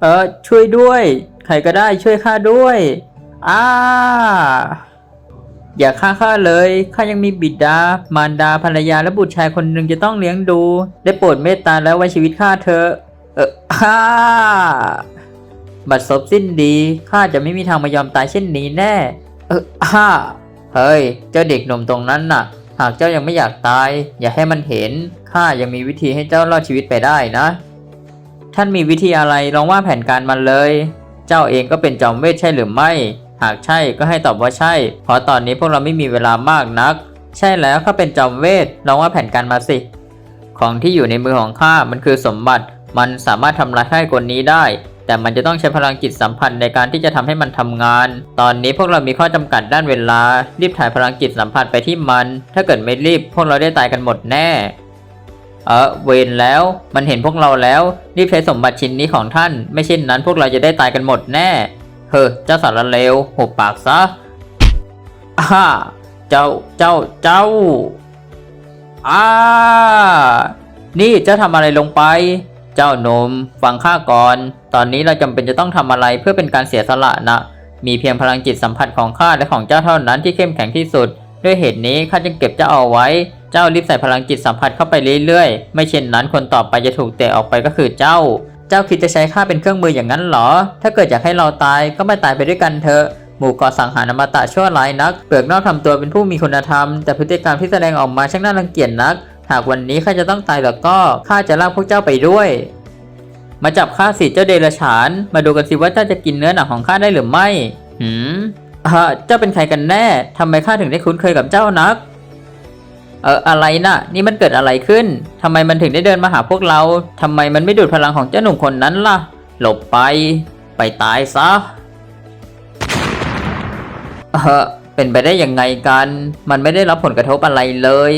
เออช่วยด้วย ใครก็ได้ช่วยข้าด้วยอ้าอย่าฆ่าข้าเลยข้ายังมีบิดามารดาภรรยาและบุตรชายคนหนึ่งจะต้องเลี้ยงดู ได้โปรดเมตตาแล้วไว้ชีวิตข้าเถอะเอออ้าบัดซบสิ้นดีข้าจะไม่มีทางมายอมตายเช่นนี้แน่ เอออ้าเฮ้ย เจ้าเด็กหนุ่มตรงนั้นน่ะ หากเจ้ายังไม่อยากตาย อย่าให้มันเห็นข้ายังมีวิธีให้เจ้ารอดชีวิตไปได้นะ ท่านมีวิธีอะไรลองว่าแผนการมันเลย เจ้าเองก็เป็นจอมเวทใช่หรือไม่ หากใช่ก็ให้ตอบว่าใช่ เพราะตอนนี้พวกเราไม่มีเวลามากนัก ใช่แล้วข้าเป็นจอมเวทลองว่าแผนการมาสิ ของที่อยู่ในมือของข้ามันคือสมบัติ มันสามารถทำลายให้คนนี้ได้ แต่มันจะต้องใช้พลังจิตสัมพันธ์ในการที่จะทำให้มันทำงาน ตอนนี้พวกเรามีข้อจำกัดด้านเวลา รีบถ่ายพลังจิตสัมพันธ์ไปที่มัน ถ้าเกิดไม่รีบ พวกเราได้ตายกันหมดแน่ เออเวนแล้ว มันเห็นพวกเราแล้ว รีบใช้สมบัติชิ้นนี้ของท่าน ไม่เช่นนั้นพวกเราจะได้ตายกันหมดแน่ เฮ้อเจ้าสารเลวหุบปากซะอ้าเจ้าเจ้าเจ้าอ้านี่เจ้าทำอะไรลงไป เจ้านมฟังข้าก่อน ตอนนี้เราจำเป็นจะต้องทำอะไรเพื่อเป็นการเสียสละนะ มีเพียงพลังจิตสัมผัสของข้าและของเจ้าเท่านั้นที่เข้มแข็งที่สุด ด้วยเหตุนี้ข้าจึงเก็บเจ้าเอาไว้ เจ้ารีบใส่พลังจิตสัมผัสเข้าไปเรื่อยๆ ไม่เช่นนั้นคนต่อไปจะถูกเตะออกไปก็คือเจ้า เจ้าคิดจะใช้ข้าเป็นเครื่องมืออย่างนั้นหรอ ถ้าเกิดอยากให้เราตายก็ไม่ตายไปด้วยกันเถอะ หมู่ก่อสังหารอมตะชั่วร้ายนัก เปลือกนอกทำตัวเป็นผู้มีคุณธรรม แต่พฤติกรรมที่แสดงออกมาช่างน่ารังเกียจนัก หากวันนี้ข้าจะต้องตายแล้วก็ข้าจะลากพวกเจ้าไปด้วยมาจับข้าสิเจ้าเดรัจฉาน มาดูกันสิว่าเจ้าจะกินเนื้อหนังของข้าได้หรือไม่ หืมอ่าเจ้าเป็นใครกันแน่ ทำไมข้าถึงได้คุ้นเคยกับเจ้านัก เอออะไรนะ่ะ นี่มันเกิดอะไรขึ้นทำไมมันถึงได้เดินมาหาพวกเราทำไมมันไม่ดูดพลังของเจ้าหนุ่มคนนั้นล่ะ หลบไป ไปตายซะเออเป็นไปได้ยังไงกัน มันไม่ได้รับผลกระทบอะไรเลย